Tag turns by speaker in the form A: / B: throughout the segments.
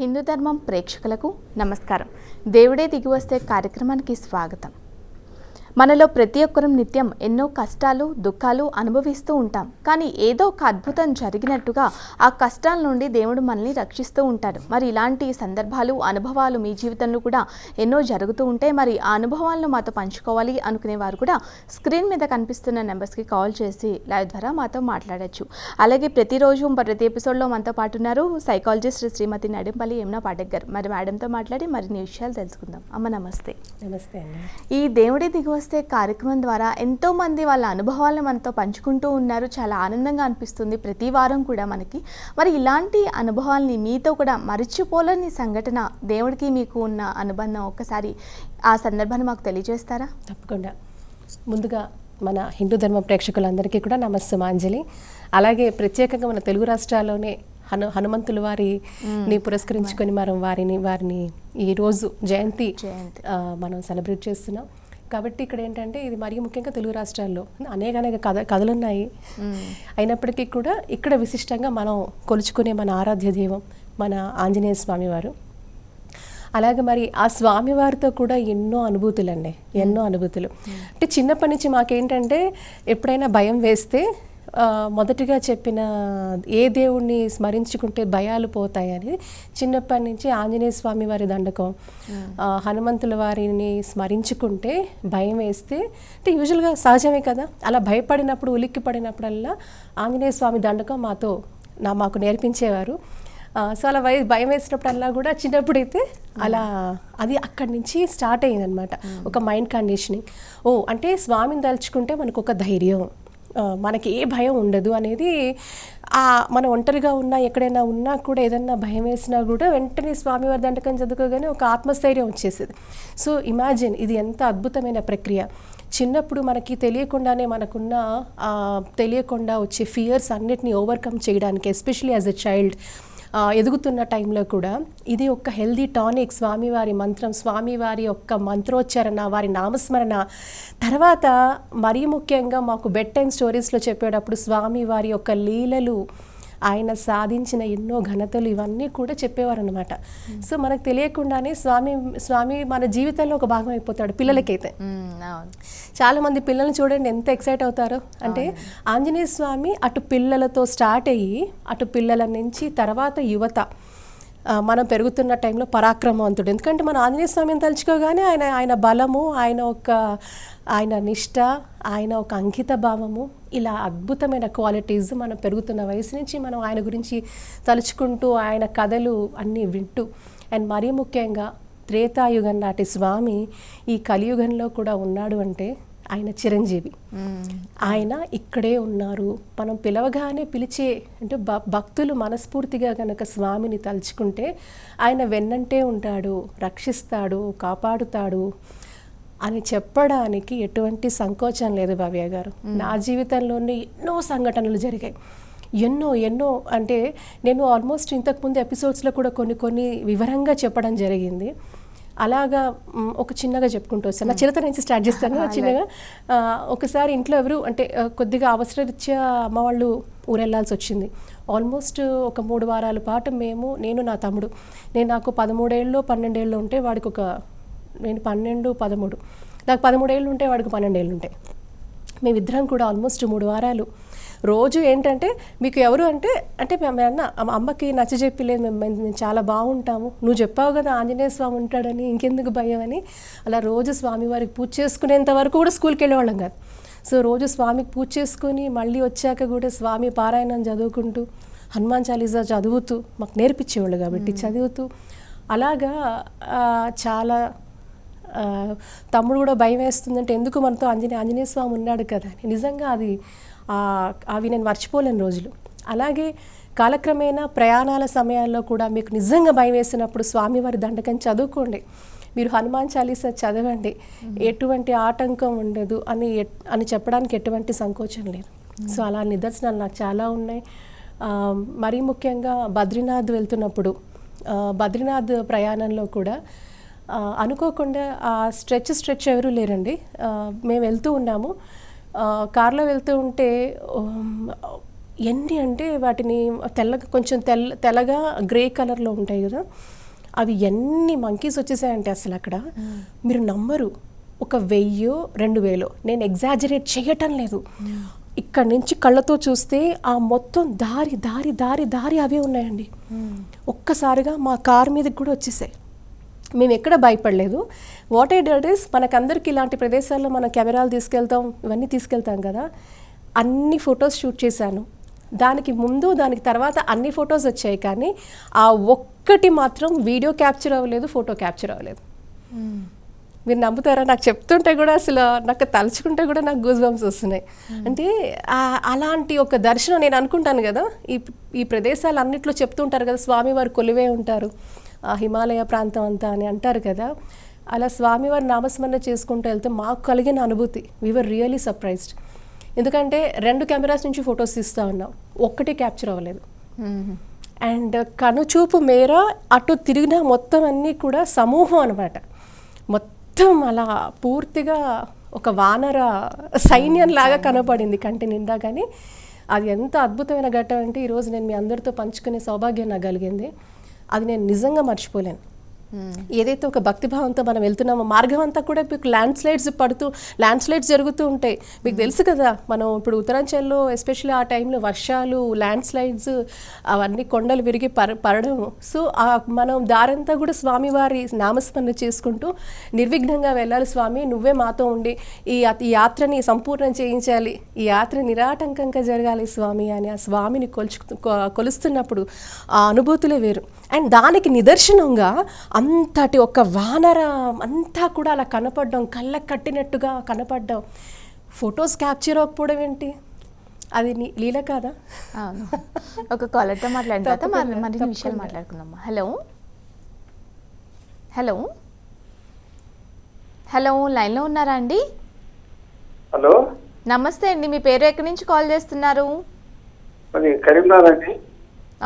A: హిందూ ధర్మం ప్రేక్షకులకు నమస్కారం. దేవుడే దిగివస్తే కార్యక్రమానికి స్వాగతం. మనలో ప్రతి ఒక్కరం నిత్యం ఎన్నో కష్టాలు దుఃఖాలు అనుభవిస్తూ ఉంటాం. కానీ ఏదో ఒక అద్భుతం జరిగినట్టుగా ఆ కష్టాల నుండి దేవుడు మనల్ని రక్షిస్తూ ఉంటాడు. మరి ఇలాంటి సందర్భాలు అనుభవాలు మీ జీవితంలో కూడా ఎన్నో జరుగుతూ ఉంటాయి మరి ఆ అనుభవాలను మాతో పంచుకోవాలి అనుకునే వారు కూడా స్క్రీన్ మీద కనిపిస్తున్న నెంబర్స్కి కాల్ చేసి లైవ్ ద్వారా మాతో మాట్లాడొచ్చు. అలాగే ప్రతిరోజు ప్రతి ఎపిసోడ్లో మనతో పాటు ఉన్నారు సైకాలజిస్ట్ శ్రీమతి నడింపల్లి యమునా పాఠక్ గారు మరి మేడంతో మాట్లాడి మరిన్ని విషయాలు తెలుసుకుందాం. అమ్మ నమస్తే.
B: నమస్తే
A: ఈ దేవుడి దిగివస్తే కార్యక్రమం ద్వారా ఎంతో మంది వాళ్ళ అనుభవాలను మనతో పంచుకుంటూ ఉన్నారు. చాలా ఆనందంగా అనిపిస్తుంది ప్రతి వారం కూడా మనకి. మరి ఇలాంటి అనుభవాల్ని మీతో కూడా మరిచిపోలేని సంఘటన దేవుడికి మీకు ఉన్న అనుబంధం ఒక్కసారి ఆ సందర్భాన్ని మాకు తెలియజేస్తారా?
B: తప్పకుండా. ముందుగా మన హిందూ ధర్మ ప్రేక్షకులందరికీ కూడా నమస్తమాంజలి అలాగే ప్రత్యేకంగా మన తెలుగు రాష్ట్రాల్లోనే హను హనుమంతుల వారిని పురస్కరించుకొని మనం వారిని వారిని ఈ రోజు జయంతి మనం సెలబ్రేట్ చేస్తున్నాం. కాబట్టి ఇక్కడ ఏంటంటే ఇది మరీ ముఖ్యంగా తెలుగు రాష్ట్రాల్లో అనేక అనేక కథ కథలు ఉన్నాయి అయినప్పటికీ కూడా ఇక్కడ విశిష్టంగా మనం కొలుచుకునే మన ఆరాధ్య దైవం మన ఆంజనేయ స్వామి వారు అలాగే మరి ఆ స్వామివారితో కూడా ఎన్నో అనుభూతులు అండి ఎన్నో అనుభూతులు. అంటే చిన్నప్పటి నుంచి మాకేంటంటే ఎప్పుడైనా భయం వేస్తే మొదటిగా చెప్పిన ఏ దేవుణ్ణి స్మరించుకుంటే భయాలు పోతాయని చిన్నప్పటి నుంచి ఆంజనేయ స్వామి వారి దండకం. ఆ, హనుమంతుల వారిని స్మరించుకుంటే భయం వేస్తే అంటే యూజువల్గా సహజమే కదా. అలా భయపడినప్పుడు ఉలిక్కి పడినప్పుడల్లా ఆంజనేయ స్వామి దండకం మాతో నా మాకు నేర్పించేవారు. సో అలా వయ భయం వేసినప్పుడల్లా కూడా చిన్నప్పుడైతే అలా అది అక్కడి నుంచి స్టార్ట్ అయ్యిందనమాట ఒక మైండ్ కండిషనింగ్. ఓ అంటే స్వామిని తలుచుకుంటే మనకు ఒక ధైర్యం. మనకి ఏ భయం ఉండదు అనేది ఆ మనం ఒంటరిగా ఉన్నా ఎక్కడైనా ఉన్నా కూడా ఏదన్నా భయం వేసినా కూడా వెంటనే స్వామివారి దండకం చదువుకోగానే ఒక ఆత్మస్థైర్యం వచ్చేసేది. సో ఇమాజిన్ ఇది ఎంత అద్భుతమైన ప్రక్రియ. చిన్నప్పుడు మనకి తెలియకుండానే మనకున్న తెలియకుండా వచ్చే ఫియర్స్ అన్నిటిని ఓవర్కమ్ చేయడానికి ఎస్పెషలీ యాజ్ ఎ చైల్డ్ ఎదుగుతున్న టైంలో కూడా ఇది ఒక హెల్దీ టానిక్ స్వామివారి మంత్రం స్వామివారి యొక్క మంత్రోచ్చరణ వారి నామస్మరణ. తర్వాత మరీ ముఖ్యంగా మాకు బెడ్ టైం స్టోరీస్లో చెప్పేటప్పుడు స్వామివారి యొక్క లీలలు ఆయన సాధించిన ఎన్నో ఘనతలు ఇవన్నీ కూడా చెప్పేవారు అనమాట సో మనకు తెలియకుండానే స్వామి స్వామి మన జీవితంలో ఒక భాగం అయిపోతాడు పిల్లలకైతే. చాలా మంది పిల్లల్ని చూడండి ఎంత ఎక్సైట్ అవుతారో. అంటే ఆంజనేయ స్వామి అటు పిల్లలతో స్టార్ట్ అయ్యి అటు పిల్లల నుంచి తర్వాత యువత. మనం పెరుగుతున్న టైంలో పరాక్రమవంతుడు. ఎందుకంటే మన ఆంజనేయ స్వామిని తలుచుకోగానే ఆయన ఆయన బలము ఆయన ఒక ఆయన నిష్ట ఆయన ఒక అంకిత భావము ఇలా అద్భుతమైన క్వాలిటీస్ మనం పెరుగుతున్న వయసు నుంచి మనం ఆయన గురించి తలుచుకుంటూ ఆయన కథలు అన్నీ వింటూ. అండ్ మరీ ముఖ్యంగా త్రేతాయుగం నాటి స్వామి ఈ కలియుగంలో కూడా ఉన్నాడు అంటే ఆయన చిరంజీవి. ఆయన ఇక్కడే ఉన్నారు. మనం పిలవగానే పిలిచే అంటే భక్తులు మనస్ఫూర్తిగా కనుక స్వామిని తలుచుకుంటే ఆయన వెన్నంటే ఉంటాడు రక్షిస్తాడు కాపాడుతాడు అని చెప్పడానికి ఎటువంటి సంకోచం లేదు భవ్య గారు. నా జీవితంలోనే ఎన్నో సంఘటనలు జరిగాయి. ఎన్నో ఎన్నో అంటే నేను ఆల్మోస్ట్ ఇంతకుముందు ఎపిసోడ్స్లో కూడా కొన్ని కొన్ని వివరంగా చెప్పడం జరిగింది. అలాగా ఒక చిన్నగా చెప్పుకుంటూ వస్తాను. నా చిరత నుంచి స్టార్ట్ చేస్తాను. చిన్నగా. ఒకసారి ఇంట్లో ఎవరు అంటే కొద్దిగా అవసరరీత్యా అమ్మ వాళ్ళు ఊరెళ్ళాల్సి వచ్చింది. ఆల్మోస్ట్ ఒక మూడు వారాల పాటు మేము నేను నా తమ్ముడు. నేను నాకు పదమూడేళ్ళు పన్నెండేళ్ళు ఉంటే వాడికి ఒక నేను పన్నెండు పదమూడు. నాకు పదమూడేళ్ళు ఉంటే వాడికి పన్నెండేళ్ళు ఉంటాయి మేమిద్దరం కూడా ఆల్మోస్ట్ మూడు వారాలు రోజు ఏంటంటే మీకు ఎవరు అంటే అంటే మేము అన్న అమ్మ- అమ్మకి నచ్చజెప్పి లేదు మేము మేము చాలా బాగుంటాము. నువ్వు చెప్పావు కదా ఆంజనేయ స్వామి ఉంటాడని ఇంకెందుకు భయం అని. అలా రోజు స్వామివారికి పూజ చేసుకునేంత వరకు కూడా స్కూల్కి వెళ్ళేవాళ్ళం కాదు. సో రోజు స్వామికి పూజ చేసుకుని మళ్ళీ వచ్చాక కూడా స్వామి పారాయణం చదువుకుంటూ హనుమాన్ చాలీసా చదువుతూ మాకు నేర్పించేవాళ్ళు కాబట్టి చదువుతూ. అలాగా చాలా తమ్ముడు కూడా భయం వేస్తుందంటే ఎందుకు మనతో ఆంజనేయ ఆంజనేయ స్వామి ఉన్నాడు కదా నిజంగా అది అవి నేను మర్చిపోలేని రోజులు. అలాగే కాలక్రమేణా ప్రయాణాల సమయాల్లో కూడా మీకు నిజంగా భయం వేసినప్పుడు స్వామివారి దండకం చదువుకోండి. మీరు హనుమాన్ చాలీసా చదవండి. ఎటువంటి ఆటంకం ఉండదు అని అని చెప్పడానికి ఎటువంటి సంకోచం లేదు. సో అలా నిదర్శనాలు నాకు చాలా ఉన్నాయి. మరీ ముఖ్యంగా బద్రీనాథ్ వెళ్తున్నప్పుడు బద్రీనాథ్ ప్రయాణంలో కూడా అనుకోకుండా ఆ స్ట్రెచ్ స్ట్రెచ్ ఎవరు లేరండి. మేము వెళ్తూ ఉన్నాము. కార్లో వెళ్తూ ఉంటే ఎన్ని అంటే వాటిని తెల్లగా కొంచెం తెల్ల తెల్లగా గ్రే కలర్లో ఉంటాయి కదా. అవి ఎన్ని మంకీస్ వచ్చేసాయంటే అసలు అక్కడ. మీరు నమ్మరు. ఒక వెయ్యో రెండు వేలో. నేను ఎగ్జాజరేట్ చేయటం లేదు. ఇక్కడ నుంచి కళ్ళతో చూస్తే ఆ మొత్తం దారి దారి దారి దారి అవే ఉన్నాయండి. ఒక్కసారిగా మా కార్ మీదకి కూడా వచ్చేసాయి. మేము ఎక్కడ భయపడలేదు. వాట్ ఐ డెడ్ ఇస్ మనకందరికి ఇలాంటి ప్రదేశాల్లో మనం కెమెరాలు తీసుకెళ్తాం ఇవన్నీ తీసుకెళ్తాం కదా. అన్ని ఫొటోస్ షూట్ చేశాను. దానికి ముందు దానికి తర్వాత అన్ని ఫొటోస్ వచ్చాయి కానీ ఆ ఒక్కటి మాత్రం వీడియో క్యాప్చర్ అవ్వలేదు ఫోటో క్యాప్చర్ అవ్వలేదు. మీరు నమ్ముతారా? నాకు చెప్తుంటే కూడా అసలు నాకు తలుచుకుంటే కూడా నాకు గూజ్ బంప్స్ వస్తున్నాయి అంటే ఆ- అలాంటి ఒక దర్శనం నేను అనుకుంటాను కదా. ఈ ఈ ప్రదేశాలు అన్నిట్లో చెప్తుంటారు కదా స్వామివారు కొలువే ఉంటారు. హిమాలయ ప్రాంతం అంతా అని అంటారు కదా అలా స్వామివారి నామస్మరణ చేసుకుంటూ వెళ్తే మాకు కలిగిన అనుభూతి. వీఆర్ రియలీ సర్ప్రైజ్డ్ ఎందుకంటే రెండు కెమెరాస్ నుంచి ఫొటోస్ తీస్తూ ఉన్నాం. ఒక్కటి క్యాప్చర్ అవ్వలేదు. అండ్ కనుచూపు మేర అటు తిరిగిన మొత్తం అన్నీ కూడా సమూహం అనమాట మొత్తం అలా పూర్తిగా ఒక వానర సైన్యం లాగా కనపడింది కంటి నిండా కానీ అది ఎంత అద్భుతమైన ఘట్టం అంటే ఈరోజు నేను మీ అందరితో పంచుకునే సౌభాగ్యం నాకు కలిగింది. అది నేను నిజంగా మర్చిపోలేను. ఏదైతే ఒక భక్తిభావంతో మనం వెళ్తున్నామో మార్గం అంతా కూడా మీకు ల్యాండ్ స్లైడ్స్ పడుతూ ల్యాండ్ స్లైడ్స్ జరుగుతూ ఉంటాయి. మీకు తెలుసు కదా మనం ఇప్పుడు ఉత్తరాంచల్లో ఎస్పెషల్లీ ఆ టైంలో వర్షాలు ల్యాండ్ స్లైడ్స్ అవన్నీ కొండలు విరిగి పర పడడం. సో ఆ మనం దారంతా కూడా స్వామివారి నామస్మరణ చేసుకుంటూ నిర్విఘ్నంగా వెళ్ళాలి స్వామి నువ్వే మాతో ఉండి ఈ ఈ యాత్రని సంపూర్ణం చేయించాలి. ఈ యాత్ర నిరాటంకంగా జరగాలి స్వామి అని ఆ స్వామిని కొలుచు కొలుస్తున్నప్పుడు ఆ అనుభూతులే వేరు. అండ్ దానికి నిదర్శనంగా అంతటి ఒక వానర అంతా కూడా అలా కనపడడం కళ్ళకు కట్టినట్టుగా కనపడడం. ఫొటోస్ క్యాప్చర్ అవ్వకపోవడం ఏంటి? అది నీ- లీల కాదా?
A: అవును. ఒక కాలర్తో మాట్లాడిన తర్వాత మరిన్ని విషయాలు. మాట్లాడుకుందాం. హలో? హలో? హలో లైన్లో ఉన్నారా అండి?
C: హలో?
A: నమస్తే అండి. మీ పేరు ఎక్కడి నుంచి కాల్ చేస్తున్నారు?
C: అది కరీంనగర్ అండి.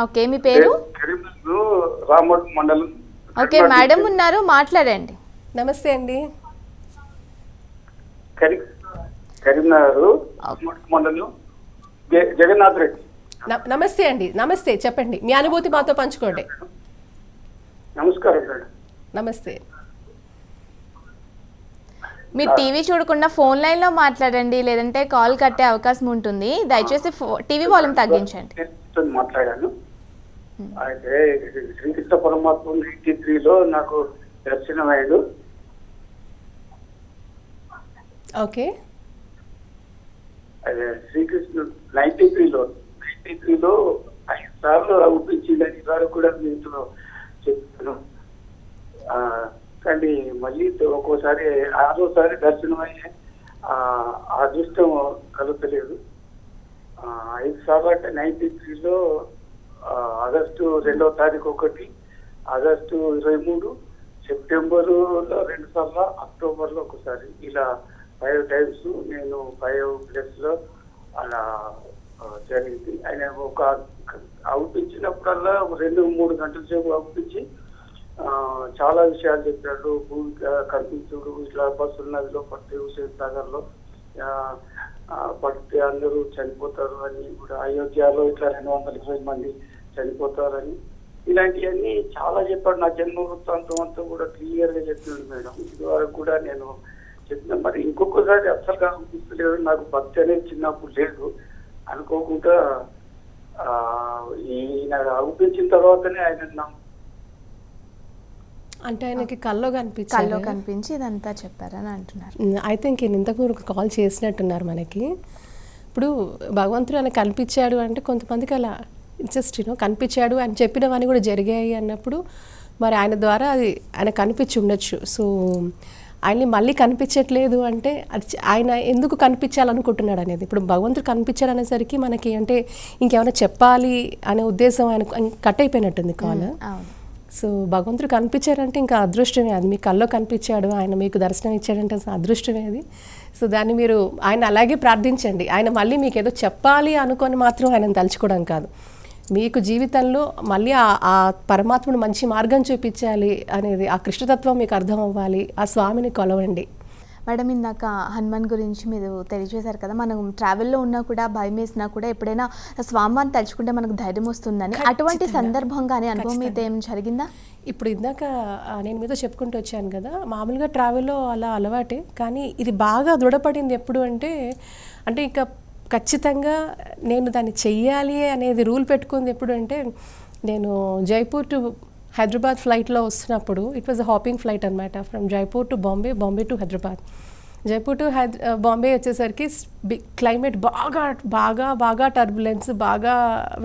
A: ఓకే మీ పేరు?
C: కరీంనగర్ రామోడ్ మండలం
A: ఓకే మేడం ఉన్నారు మాట్లాడండి.
B: నమస్తే అండి.
C: కరీంనగర్ మండలం జగన్నాథ్ రెడ్డి.
B: నమస్తే అండి నమస్తే చెప్పండి. మీ అనుభూతి మాతో పంచుకోండి.
C: నమస్కారం మేడం.
B: నమస్తే.
A: మీరు టీవీ చూడకుండా ఫోన్ లైన్లో మాట్లాడండి లేదంటే కాల్ కట్టే అవకాశం ఉంటుంది. దయచేసి టీవీ వాల్యూమ్ తగ్గించండి.
C: నేను మాట్లాడాను. అయితే శ్రీకృష్ణ పరమాత్మ నైన్టీ త్రీలో నాకు దర్శనమయ్యాడు.
B: ఓకే.
C: అదే శ్రీకృష్ణ నైన్టీ త్రీలో నైన్టీ త్రీలో ఐదు సార్లు అవుపించిందని ఈసారి కూడా మీతో చెప్తాను కానీ మళ్ళీ ఒక్కోసారి ఆరోసారి దర్శనం అయ్యే ఆ, ఆ అదృష్టం కలుగుతలేదు. ఆ, ఐదు సార్లు అంటే నైన్టీ త్రీలో ఆగస్టు రెండవ తారీఖు ఒకటి ఆగస్టు ఇరవై మూడు సెప్టెంబర్లో రెండు సార్లు అక్టోబర్లో ఒకసారి. ఇలా ఫైవ్ టైమ్స్ నేను ఫైవ్ ప్లేస్లో అలా జరిగింది. ఆయన ఒక అవుపించినప్పుడల్లా రెండు మూడు గంటల సేపు అవుపించి చాలా విషయాలు చెప్పాడు. భూమి కనిపించుడు ఇట్లా బస్సులు నదిలో పట్టి హుసేన్ సాగర్ భక్తి అందరూ చనిపోతారు అని కూడా అయోధ్యలో ఇట్లా రెండు వందల ఇరవై మంది చనిపోతారని ఇలాంటివన్నీ చాలా చెప్పాడు. నా జన్మ వృత్తాంతం అంతా కూడా క్లియర్గా చెప్పాడు మేడం. ఇదివరకు కూడా నేను చెప్పిన. మరి ఇంకొకసారి అసలు అనిపిస్తలేదు నాకు భక్తి అనేది చిన్నప్పుడు లేదు అనుకోకుండా ఈయన అనిపించిన తర్వాతనే ఆయన
B: అంటే ఆయనకి కల్లో
A: కల్లో
B: కనిపించారు
A: కనిపించి ఇదంతా చెప్పారని అంటున్నారు.
B: ఐ థింక్ ఈయన ఇంతకు ముందు కాల్ చేసినట్టున్నారు మనకి. ఇప్పుడు భగవంతుడు ఆయన కనిపించాడు అంటే కొంతమందికి అలా జస్ట్ యూనో కనిపించాడు అని చెప్పినవన్నీ కూడా జరిగాయి అన్నప్పుడు మరి ఆయన ద్వారా అది ఆయన కనిపించి ఉండొచ్చు. సో ఆయన్ని మళ్ళీ కనిపించట్లేదు అంటే అది ఆయన ఎందుకు కనిపించాలనుకుంటున్నాడు అనేది. ఇప్పుడు భగవంతుడు కనిపించాడు అనేసరికి మనకి అంటే ఇంకేమైనా చెప్పాలి అనే ఉద్దేశం ఆయన కట్ అయిపోయినట్టుంది కాల్ సో భగవంతుడు కనిపించారంటే ఇంకా అదృష్టమే అది మీ కల్లో కనిపించాడు ఆయన మీకు దర్శనం ఇచ్చాడంటే అదృష్టమే అది. సో దాన్ని మీరు ఆయన అలాగే ప్రార్థించండి. ఆయన మళ్ళీ మీకు ఏదో చెప్పాలి అనుకొని మాత్రం ఆయన తలుచుకోవడం కాదు. మీకు జీవితంలో మళ్ళీ ఆ పరమాత్ముడు మంచి మార్గం చూపించాలి అనేది ఆ కృష్ణతత్వం మీకు అర్థం అవ్వాలి ఆ స్వామిని కొలవండి.
A: మేడం ఇందాక హనుమాన్ గురించి మీరు తెలియజేశారు కదా మనం ట్రావెల్లో ఉన్నా కూడా భయం వేసినా కూడా ఎప్పుడైనా స్వామివారిని తలుచుకుంటే మనకు ధైర్యం వస్తుందని. అటువంటి సందర్భం కానీ అనుభవం మీద ఏం జరిగిందా?
B: ఇప్పుడు ఇందాక నేను మీతో చెప్పుకుంటూ వచ్చాను కదా మామూలుగా ట్రావెల్లో అలా అలవాటే కానీ ఇది బాగా దృఢపడింది ఎప్పుడు అంటే అంటే ఇక ఖచ్చితంగా నేను దాన్ని చెయ్యాలి అనేది రూల్ పెట్టుకుంది ఎప్పుడు అంటే నేను జైపూర్ టు హైదరాబాద్ ఫ్లైట్లో వస్తున్నప్పుడు it was a hopping flight అనమాట from Jaipur to Bombay Bombay to Hyderabad Jaipur to హైదరా బాంబే వచ్చేసరికి క్లైమేట్ బాగా బాగా బాగా టర్బులెన్స్ బాగా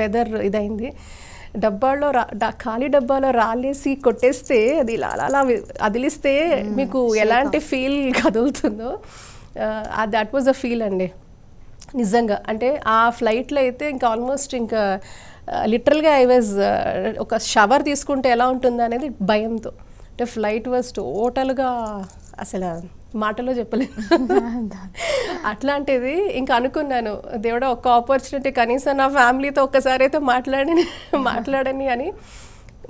B: వెదర్ ఇదైంది. డబ్బాలో రా ఖాళీ డబ్బాలో రాలేసి కొట్టేస్తే అది ఇలా అలా అదిలిస్తే మీకు ఎలాంటి feel కదులుతుందో that was a feel అండి. నిజంగా అంటే ఆ ఫ్లైట్లో అయితే ఇంకా ఆల్మోస్ట్ ఇంకా లిటరల్గా ఐ వాజ్ ఒక షవర్ తీసుకుంటే ఎలా ఉంటుంది అనేది భయంతో. అంటే ఫ్లైట్ వాజ్ టోటల్గా అసలు మాటలో చెప్పలేదు అట్లాంటిది ఇంకా అనుకున్నాను దేవుడా ఒక్క ఆపర్చునిటీ కనీసం నా ఫ్యామిలీతో ఒక్కసారి అయితే మాట్లాడని మాట్లాడని అని.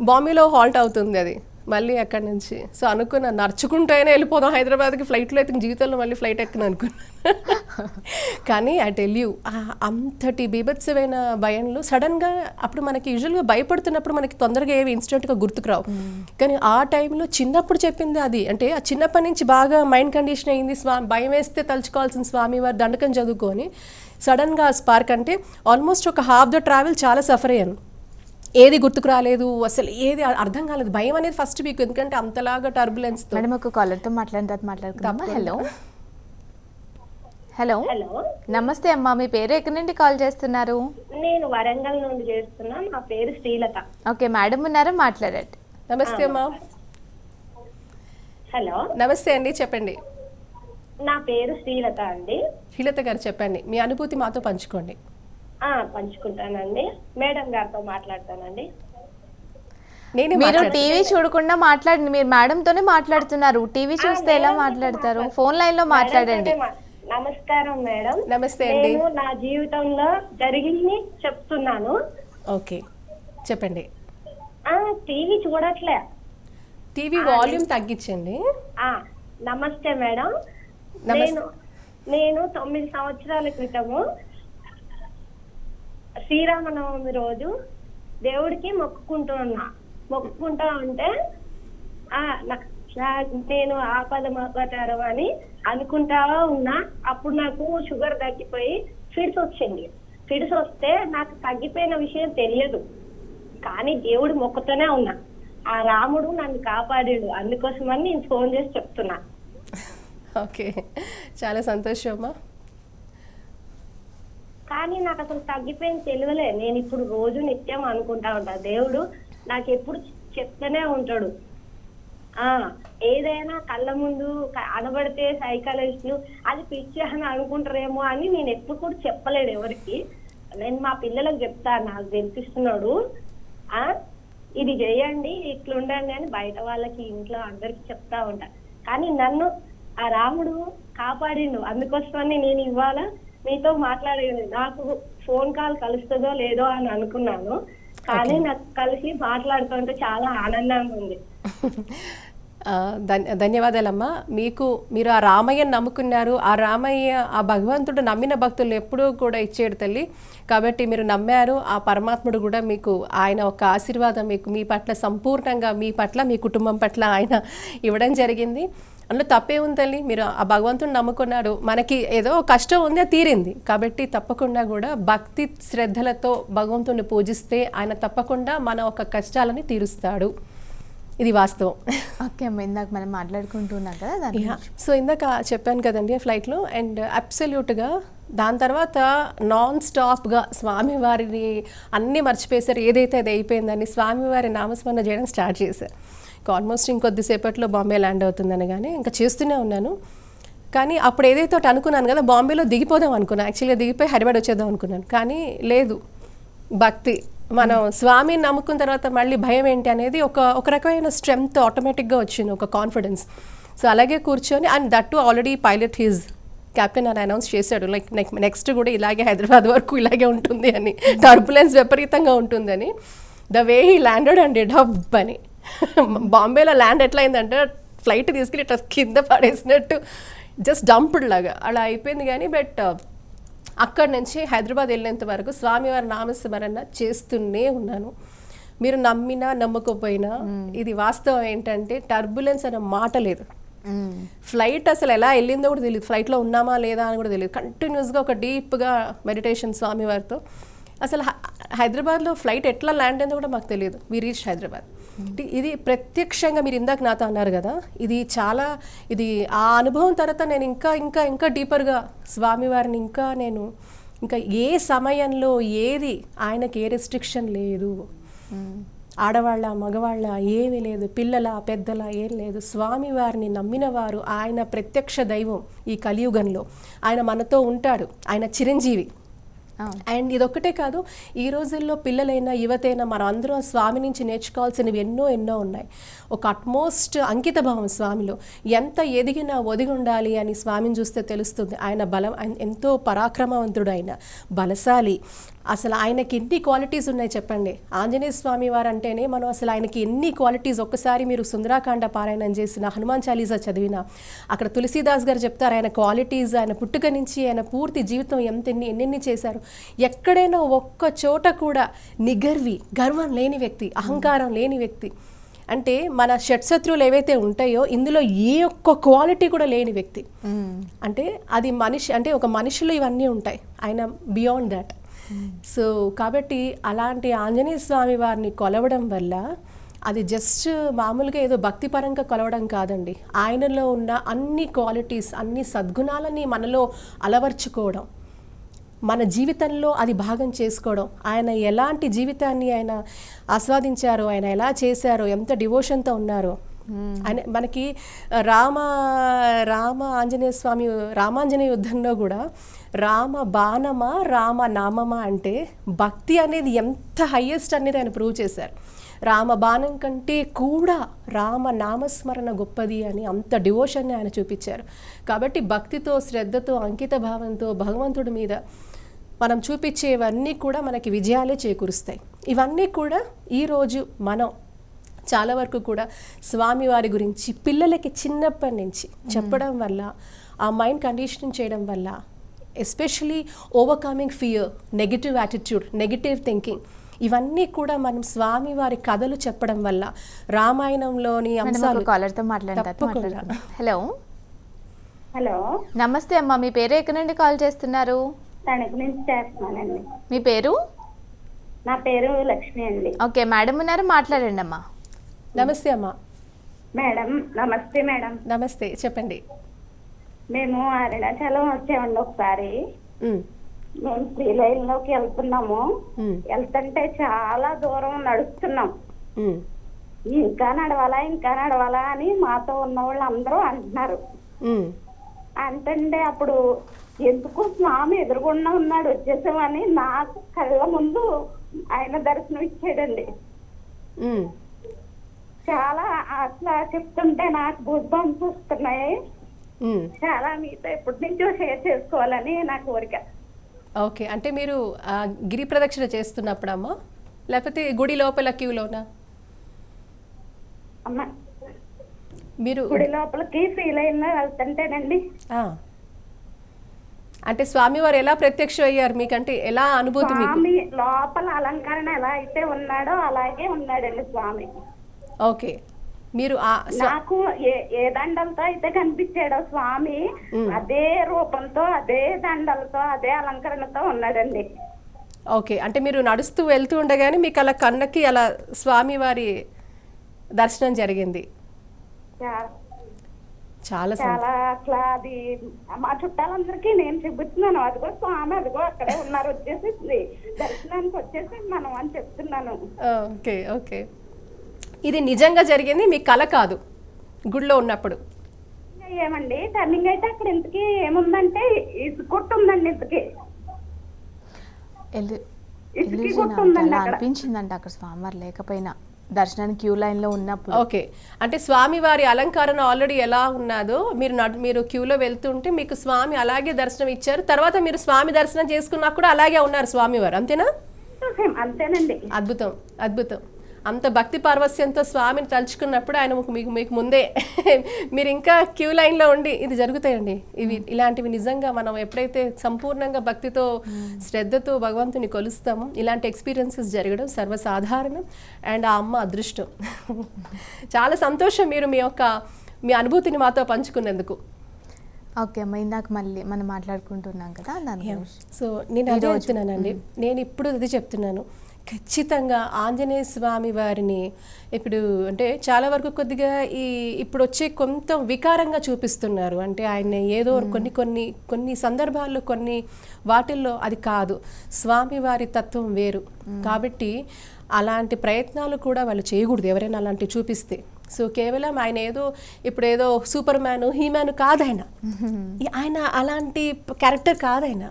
B: బాంబేలో హాల్ట్ అవుతుంది అది. మళ్ళీ అక్కడి నుంచి. సో అనుకున్నాను నడుచుకుంటూ అయినా వెళ్ళిపోదాం హైదరాబాద్కి. ఫ్లైట్లో అయితే జీవితంలో మళ్ళీ ఫ్లైట్ ఎక్కను అనుకున్నాను కానీ ఐ టెల్ యూ అంతటి బీభత్సమైన భయంలో సడన్గా అప్పుడు మనకి యూజువల్గా భయపడుతున్నప్పుడు మనకి తొందరగా ఏవి ఇన్స్టెంట్గా గుర్తుకురావు. కానీ ఆ టైంలో చిన్నప్పుడు చెప్పింది అది. అంటే ఆ చిన్నప్పటి నుంచి బాగా మైండ్ కండిషన్ అయింది. స్వా భయం వేస్తే తలుచుకోవాల్సిన స్వామి వారి దండకం చదువుకొని సడన్గా ఆ స్పార్క్ అంటే ఆల్మోస్ట్ ఒక హాఫ్ ద ట్రావెల్ చాలా సఫర్ అయ్యాను. ఏది గుర్తుకు రాలేదు అసలు ఏది అర్థం కాలేదు. భయం అనేది ఫస్ట్ మీకు ఎందుకంటే అంతలాగా టర్బులెన్స్తో
A: మేడం ఒక కాలర్తో మాట్లాడిన తర్వాత మాట్లాడుకుందామా? హలో హలో
D: హలో
A: నమస్తే అమ్మా మీ పేరు ఎక్కడి నుండి కాల్ చేస్తున్నారు?
D: నేను వరంగల్ నుండి చేస్తున్నా నా పేరు శ్రీలత.
A: ఓకే మేడం ఉన్నారా? మాట్లాడండి.
B: నమస్తే అమ్మా.
D: హలో
B: నమస్తే అండి చెప్పండి.
D: నా పేరు శ్రీలత అండి.
B: శ్రీలత గారు చెప్పండి. మీ అనుభూతి మాతో పంచుకోండి.
D: పంచుకుంటానండి. మేడం గారితో మాట్లాడతానండి.
B: నేనే
A: మీరు. టీవీ చూడకుండా మాట్లాడండి. మీరు మేడంతోనే మాట్లాడుతున్నారు. టీవీ చూస్తే ఎలా మాట్లాడతారు? ఫోన్ లైన్లో మాట్లాడండి.
D: నమస్కారం మేడం.
B: నమస్తే అండి.
D: నేను నా జీవితంలో జరిగింది చెప్తున్నాను.
B: ఓకే. చెప్పండి.
D: ఆ టీవీ చూడట్లే.
B: టీవీ వాల్యూమ్ తగ్గించండి.
D: ఆ నమస్తే మేడం. నేను నేను తొమ్మిది సంవత్సరాల క్రితము శ్రీరామనవమి రోజు దేవుడికి మొక్కుకుంటూ ఉన్నా మొక్కుకుంటా ఉంటే ఆ నేను ఆపద మాపతారం అని అనుకుంటా ఉన్నా అప్పుడు నాకు షుగర్ తగ్గిపోయి ఫిడ్స్ వచ్చింది. ఫిడ్స్ వస్తే నాకు తగ్గిపోయిన విషయం తెలియదు. కానీ దేవుడు మొక్కుతూనే ఉన్నా. ఆ రాముడు నన్ను కాపాడాడు. అందుకోసమని నేను ఫోన్ చేసి చెప్తున్నా.
B: ఓకే. చాలా సంతోషం అమ్మా.
D: కానీ నాకు అసలు తగ్గిపోయింది తెలియలే. నేను ఇప్పుడు రోజు నిత్యం అనుకుంటా ఉంటా. దేవుడు నాకు ఎప్పుడు చెప్తూనే ఉంటాడు. ఆ ఏదైనా కళ్ళ ముందు అనబడితే సైకాలజిస్టులు అది పిచ్చి అని అనుకుంటారేమో అని నేను ఎప్పుడు కూడా చెప్పలేడు ఎవరికి. నేను మా పిల్లలకు చెప్తా నాకు తెలిపిస్తున్నాడు ఆ ఇది చేయండి ఇట్లుండండి అని బయట వాళ్ళకి ఇంట్లో అందరికి చెప్తా ఉంటా. కానీ నన్ను ఆ రాముడు కాపాడిండు. అందుకోసమని నేను ఇవాళ మీతో మాట్లాడేది నాకు ఫోన్ కాల్ కలుస్తుందో లేదో అని అనుకున్నాను. కానీ నాకు కలిసి మాట్లాడుతుంటే చాలా ఆనందంగా ఉంది.
B: ధన్యవాదాలమ్మా. మీకు మీరు ఆ రామయ్యని నమ్ముకున్నారు. ఆ రామయ్య ఆ భగవంతుడు నమ్మిన భక్తులు ఎప్పుడూ కూడా ఇచ్చేడు తల్లి. కాబట్టి మీరు నమ్మారు. ఆ పరమాత్ముడు కూడా మీకు ఆయన ఒక ఆశీర్వాదం మీకు మీ పట్ల సంపూర్ణంగా మీ పట్ల మీ కుటుంబం పట్ల ఆయన ఇవ్వడం జరిగింది. అందులో తప్పే ఉంది తల్లి. మీరు ఆ భగవంతుని నమ్ముకున్నారు. మనకి ఏదో కష్టం ఉంది అది తీరింది. కాబట్టి తప్పకుండా కూడా భక్తి శ్రద్ధలతో భగవంతుని పూజిస్తే ఆయన తప్పకుండా మన ఒక కష్టాలని తీరుస్తాడు. ఇది వాస్తవం.
A: ఓకే అమ్మ ఇందాక మనం మాట్లాడుకుంటున్నాం కదా
B: సో ఇందాక చెప్పాను కదండి ఫ్లైట్లో. అండ్ అబ్సల్యూట్గా దాని తర్వాత నాన్ స్టాప్గా స్వామివారిని అన్నీ మర్చిపోయేసారు ఏదైతే అది అయిపోయిందని స్వామివారి నామస్మరణ చేయడం స్టార్ట్ చేశారు. ఆల్మోస్ట్ ఇంకొద్దిసేపట్లో బాంబే ల్యాండ్ అవుతుందని కానీ ఇంకా చేస్తూనే ఉన్నాను. కానీ అప్పుడు ఏదైతే అనుకున్నాను కదా బాంబేలో దిగిపోదాం అనుకున్నాను యాక్చువల్గా దిగిపోయి హైదరాబాద్ వచ్చేద్దాం అనుకున్నాను. కానీ లేదు. భక్తి. మనం స్వామిని నమ్ముకున్న తర్వాత మళ్ళీ భయం ఏంటి అనేది ఒక ఒక రకమైన స్ట్రెంగ్త్ ఆటోమేటిక్గా వచ్చింది ఒక కాన్ఫిడెన్స్ సో అలాగే కూర్చొని and that too already pilot he's captain అని అనౌన్స్ చేశాడు. లైక్ నెక్స్ట్ కూడా ఇలాగే హైదరాబాద్ వరకు ఇలాగే ఉంటుంది అని. టర్బులెన్స్ విపరీతంగా ఉంటుందని. The way he landed and hub అని బాంబేలో ల్యాండ్ ఎట్లా అయిందంటే ఫ్లైట్ తీసుకెళ్ళి ఇట్లా కింద పడేసినట్టు జస్ట్ డంప్డ్ లాగా. అలా అయిపోయింది కానీ బట్ అక్కడి నుంచి హైదరాబాద్ వెళ్ళేంత వరకు స్వామివారి నామస్మరణ చేస్తూనే ఉన్నాను. మీరు నమ్మినా నమ్మకపోయినా ఇది వాస్తవం ఏంటంటే టర్బులెన్స్ అనే మాట లేదు.
A: మ్మ్.
B: ఫ్లైట్ అసలు ఎలా వెళ్ళిందో కూడా తెలియదు. ఫ్లైట్లో ఉన్నామా లేదా అని కూడా తెలియదు. కంటిన్యూస్గా ఒక డీప్గా మెడిటేషన్ స్వామివారితో. అసలు హైదరాబాద్లో ఫ్లైట్ ఎట్లా ల్యాండ్ అయిందో కూడా మాకు తెలియదు. We reach Hyderabad. ఇది- ఇది ప్రత్యక్షంగా మీరు ఇందాక నాతో అన్నారు కదా ఇది చాలా ఇది ఆ అనుభవం తర్వాత నేను ఇంకా ఇంకా ఇంకా డీపర్గా స్వామివారిని ఇంకా నేను ఇంకా ఏ సమయంలో ఏది ఆయనకి ఏ రెస్ట్రిక్షన్ లేదు. ఆడవాళ్ళ మగవాళ్ళ ఏమీ లేదు పిల్లల పెద్దల ఏం లేదు. స్వామివారిని నమ్మిన వారు ఆయన ప్రత్యక్ష దైవం ఈ కలియుగంలో. ఆయన మనతో ఉంటాడు. ఆయన చిరంజీవి. అండ్ ఇదొక్కటే కాదు ఈ రోజుల్లో పిల్లలైనా యువతైనా మనం అందరం స్వామి నుంచి నేర్చుకోవాల్సినవి ఎన్నో ఎన్నో ఉన్నాయి. ఒక అట్మోస్ట్ అంకిత భావం స్వామిలో. ఎంత ఎదిగినా ఒదిగి ఉండాలి అని స్వామిని చూస్తే తెలుస్తుంది. ఆయన బలం ఎంతో పరాక్రమవంతుడు ఆయన బలశాలి. అసలు ఆయనకి ఎన్ని క్వాలిటీస్ ఉన్నాయి చెప్పండి? ఆంజనేయ స్వామి వారు అంటేనే మనం అసలు ఆయనకి ఎన్ని క్వాలిటీస్ ఒక్కసారి మీరు సుందరాకాండ పారాయణం చేసిన హనుమాన్ చాలీసా చదివిన అక్కడ తులసీదాస్ గారు చెప్తారు ఆయన క్వాలిటీస్ ఆయన పుట్టుక నుంచి ఆయన పూర్తి జీవితం ఎంత ఎన్ని ఎన్నెన్ని చేశారు. ఎక్కడైనా ఒక్క చోట కూడా నిగర్వి గర్వం లేని వ్యక్తి అహంకారం లేని వ్యక్తి. అంటే మన షట్శత్రువులు ఏవైతే ఉంటాయో ఇందులో ఏ ఒక్క క్వాలిటీ కూడా లేని వ్యక్తి. అంటే అది మనిషి అంటే ఒక మనిషిలో ఇవన్నీ ఉంటాయి. ఆయన బియాండ్ దట్ సో కాబట్టి అలాంటి ఆంజనేయ స్వామి వారిని కొలవడం వల్ల అది జస్ట్ మామూలుగా ఏదో భక్తిపరంగా కొలవడం కాదండి. ఆయనలో ఉన్న అన్ని క్వాలిటీస్ అన్ని సద్గుణాలని మనలో అలవర్చుకోవడం మన జీవితంలో అది భాగం చేసుకోవడం ఆయన ఎలాంటి జీవితాన్ని ఆయన ఆస్వాదించారో ఆయన ఎలా చేశారో ఎంత డివోషన్తో ఉన్నారో. ఆయన మనకి రామ రామ ఆంజనేయ స్వామి రామాంజనేయ యుద్ధంలో కూడా రామ బాణమా రామ నామమా అంటే భక్తి అనేది ఎంత హయ్యెస్ట్ అనేది ఆయన ప్రూవ్ చేశారు. రామ బాణం కంటే కూడా రామ నామస్మరణ గొప్పది అని అంత డివోషన్ని ఆయన చూపించారు. కాబట్టి భక్తితో శ్రద్ధతో అంకిత భావంతో భగవంతుడి మీద మనం చూపించేవన్నీ కూడా మనకి విజయాలే చేకూరుస్తాయి. ఇవన్నీ కూడా ఈరోజు మనం చాలా వరకు కూడా స్వామివారి గురించి పిల్లలకి చిన్నప్పటి నుంచి చెప్పడం వల్ల ఆ మైండ్ కండిషనింగ్ చేయడం వల్ల especially overcoming fear negative attitude negative thinking ఇవన్నీ కూడా మనం స్వామివారి కథలు చెప్పడం వల్ల రామాయణంలోని అంశాలు
A: కాలర్తో. మాట్లాడుకుందాం హలో.
E: హలో.
A: నమస్తే అమ్మా మీ పేరు ఎక్కడి నుండి కాల్ చేస్తున్నారు?
E: తణుకు నుంచి చేస్తున్నానండి.
A: మీ పేరు?
E: నా పేరు లక్ష్మి అండి.
A: ఓకే మేడం ఉన్నారు మాట్లాడండి అమ్మా
B: నమస్తే అమ్మా.
E: మేడం నమస్తే మేడం.
B: నమస్తే చెప్పండి.
E: మేము అరుణాచలం వచ్చామండి ఒకసారి. మేము శ్రీలైన్లోకి వెళ్తున్నాము. వెళ్తుంటే చాలా దూరం నడుస్తున్నాం. ఇంకా నడవాలా ఇంకా నడవాలా అని మాతో ఉన్న వాళ్ళు అందరూ అంటున్నారు. అంటుంటే అప్పుడు ఎందుకు స్వామి ఎదురుగుండా ఉన్నాడు వచ్చేసామని నాకు కళ్ళ ముందు ఆయన దర్శనం ఇచ్చాడండి. చాలా అట్లా చెప్తుంటే నాకు భూస్వామి చూస్తున్నాయి చాలా మీతో ఎప్పటి నుంచో షేర్ చేసుకోవాలని నా కోరిక
B: ఓకే అంటే మీరు గిరి ప్రదక్షిణ చేస్తున్నప్పుడమ్మా? లేకపోతే గుడి లోపల క్యూలోనా?
E: అమ్మ
B: మీరు
E: గుడి లోపలికి ఫీల్ అయిన వెళ్తుంటేనండి.
B: అంటే స్వామివారు ఎలా ప్రత్యక్ష అయ్యారు మీకంటే ఎలా అనుభూతి మీకు?
E: స్వామి లోపల అలంకరణ ఎలా అయితే ఉన్నాడో అలాగే ఉన్నాడండి స్వామి.
B: ఓకే. మీరు
E: నాకు ఏ దండలతో అయితే కనిపించాడో స్వామి అదే రూపంతో అదే దండలతో అదే అలంకరణతో ఉన్నాడండి.
B: ఓకే అంటే మీరు నడుస్తూ వెళ్తూ ఉండగానే మీకు అలా కన్నకి అలా స్వామివారి దర్శనం జరిగింది. చాలా
E: చాలా అట్లా అది మా చుట్టాలందరికీ నేను చూపిస్తున్నాను అదిగో స్వామి అదిగో అక్కడే ఉన్నారు వచ్చేసింది దర్శనానికి వచ్చేసింది మనం అని చెప్తున్నాను.
B: Okay okay. ఇది నిజంగా జరిగింది మీ కళ కాదు. గుడిలో ఉన్నప్పుడు.
E: ఏమండి టర్నింగ్ అయితే అక్కడ ఇంతకి ఏముందంటే ఉందండి ఇంతకి.
A: అనిపించిందంట అక్కడ స్వామివారు లేకపోయినా దర్శనానికి క్యూ లైన్లో ఉన్నప్పుడు.
B: ఓకే. అంటే స్వామి వారి అలంకరణ ఆల్రెడీ ఎలా ఉన్నదో మీరు మీరు క్యూలో వెళ్తుంటే మీకు స్వామి అలాగే దర్శనం ఇచ్చారు తర్వాత మీరు స్వామి దర్శనం చేసుకున్నా కూడా అలాగే ఉన్నారు స్వామి వారు అంతేనా?
D: సేమ్ అంతేనండి.
B: అద్భుతం అద్భుతం. అంత భక్తి పార్వస్యంతో స్వామిని తలుచుకున్నప్పుడు ఆయన మీకు- మీకు ముందే మీరు ఇంకా క్యూ లైన్లో ఉండి ఇది జరుగుతాయండి. ఇవి ఇలాంటివి నిజంగా మనం ఎప్పుడైతే సంపూర్ణంగా భక్తితో శ్రద్ధతో భగవంతుని కొలుస్తామో ఇలాంటి ఎక్స్పీరియన్సెస్ జరగడం సర్వసాధారణం అండ్ ఆ అమ్మ అదృష్టం. చాలా సంతోషం మీరు మీ యొక్క మీ అనుభూతిని మాతో పంచుకున్నందుకు.
A: ఓకే అమ్మ ఇందాక మళ్ళీ మనం మాట్లాడుకుంటున్నాం కదా
B: సో నేను అదే చెప్తున్నానండి. నేను ఇప్పుడు అది చెప్తున్నాను. ఖచ్చితంగా ఆంజనేయ స్వామి వారిని ఇప్పుడు అంటే చాలా వరకు కొద్దిగా ఈ ఇప్పుడు వచ్చే కొంత వికారంగా చూపిస్తున్నారు. అంటే ఆయన ఏదో కొన్ని కొన్ని కొన్ని సందర్భాల్లో కొన్ని వాటిల్లో అది కాదు. స్వామి వారి తత్వం వేరు. కాబట్టి అలాంటి ప్రయత్నాలు కూడా వాళ్ళు చేయకూడదు ఎవరైనా అలాంటివి చూపిస్తే. సో కేవలం ఆయన ఏదో ఇప్పుడు ఏదో సూపర్ మ్యాన్ హీమ్యాన్ కాదు ఆయన ఆయన అలాంటి క్యారెక్టర్ కాదు ఆయన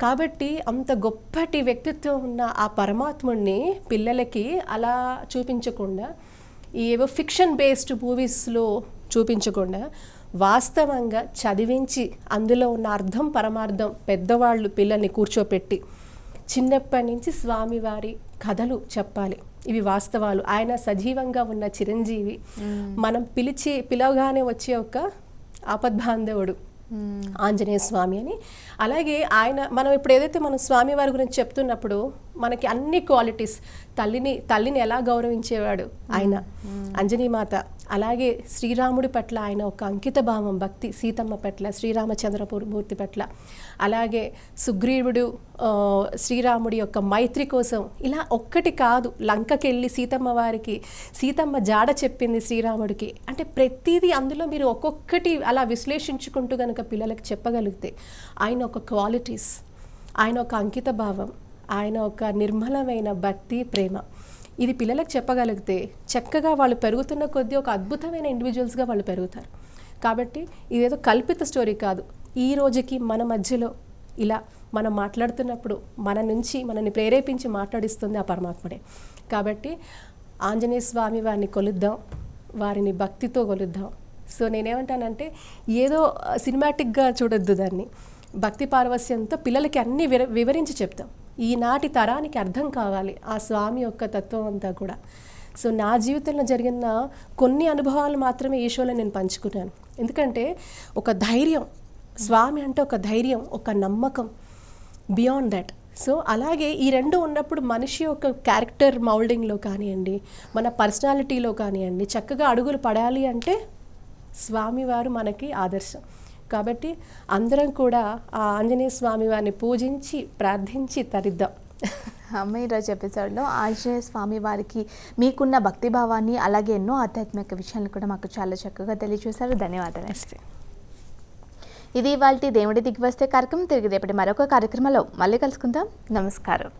B: కాబట్టి అంత గొప్పటి వ్యక్తిత్వం ఉన్న ఆ పరమాత్ముడిని పిల్లలకి అలా చూపించకుండా ఏవో ఫిక్షన్ బేస్డ్ మూవీస్లో చూపించకుండా వాస్తవంగా చదివించి అందులో ఉన్న అర్థం పరమార్థం పెద్దవాళ్ళు పిల్లల్ని కూర్చోపెట్టి చిన్నప్పటి నుంచి స్వామివారి కథలు చెప్పాలి. ఇవి వాస్తవాలు. ఆయన సజీవంగా ఉన్న చిరంజీవి మనం పిలిచి పిలవగానే వచ్చే ఒక ఆపద్బాంధవుడు. ఆంజనేయ స్వామి అని. అలాగే ఆయన మనం ఇప్పుడు ఏదైతే మనం స్వామి వారి గురించి చెప్తున్నప్పుడు మనకి అన్ని క్వాలిటీస్ తల్లిని తల్లిని ఎలా గౌరవించేవాడు ఆయన? అంజనీమాత. అలాగే శ్రీరాముడి పట్ల ఆయన ఒక అంకిత భావం భక్తి సీతమ్మ పట్ల శ్రీరామచంద్రమూర్తి పట్ల. అలాగే సుగ్రీవుడు శ్రీరాముడి యొక్క మైత్రి కోసం ఇలా ఒక్కటి కాదు లంకకెళ్ళి సీతమ్మ వారికి సీతమ్మ జాడ చెప్పింది శ్రీరాముడికి. అంటే ప్రతిదీ అందులో మీరు ఒక్కొక్కటి అలా విశ్లేషించుకుంటూ కనుక పిల్లలకి చెప్పగలిగితే ఆయన ఒక క్వాలిటీస్ ఆయన ఒక అంకిత భావం ఆయన ఒక నిర్మలమైన భక్తి ప్రేమ. ఇది పిల్లలకు చెప్పగలిగితే చక్కగా వాళ్ళు పెరుగుతున్న కొద్దీ ఒక అద్భుతమైన ఇండివిజువల్స్గా వాళ్ళు పెరుగుతారు. కాబట్టి ఇదేదో కల్పిత స్టోరీ కాదు. ఈ రోజుకి మన మధ్యలో ఇలా మనం మాట్లాడుతున్నప్పుడు మన నుంచి మనల్ని ప్రేరేపించి మాట్లాడిస్తుంది ఆ పరమాత్ముడే. కాబట్టి ఆంజనేయ స్వామి వారిని కొలుద్దాం వారిని భక్తితో కొలుద్దాం. సో నేనేమంటానంటే ఏదో సినిమాటిక్గా చూడొద్దు దాన్ని. భక్తి పారవస్యంతో పిల్లలకి అన్ని వివరించి చెప్తాం. ఈనాటి తరానికి అర్థం కావాలి ఆ స్వామి యొక్క తత్వం అంతా కూడా. సో నా జీవితంలో జరిగిన కొన్ని అనుభవాలు మాత్రమే ఈ షోలో నేను పంచుకున్నాను. ఎందుకంటే ఒక ధైర్యం స్వామి అంటే ఒక ధైర్యం ఒక నమ్మకం బియాండ్ దట్ సో అలాగే ఈ రెండు ఉన్నప్పుడు మనిషి యొక్క క్యారెక్టర్ మౌల్డింగ్లో కానివ్వండి మన పర్సనాలిటీలో కానివ్వండి చక్కగా అడుగులు పడాలి అంటే స్వామివారు మనకి ఆదర్శం. కాబట్టి అందరం కూడా ఆ ఆంజనేయ స్వామి వారిని పూజించి ప్రార్థించి తరిద్దాం.
A: అమ్మ ఈరోజు ఎపిసోడ్లో ఆంజనేయ స్వామి వారికి మీకున్న భక్తి భావాన్ని అలాగే ఎన్నో ఆధ్యాత్మిక విషయాలను కూడా మాకు చాలా చక్కగా తెలియజేశారు. ధన్యవాదాలు. ఇది ఇవాళ దేవుడి దిగివస్తే కార్యక్రమం. తిరిగి రేపటి మరొక కార్యక్రమంలో మళ్ళీ కలుసుకుందాం. నమస్కారం.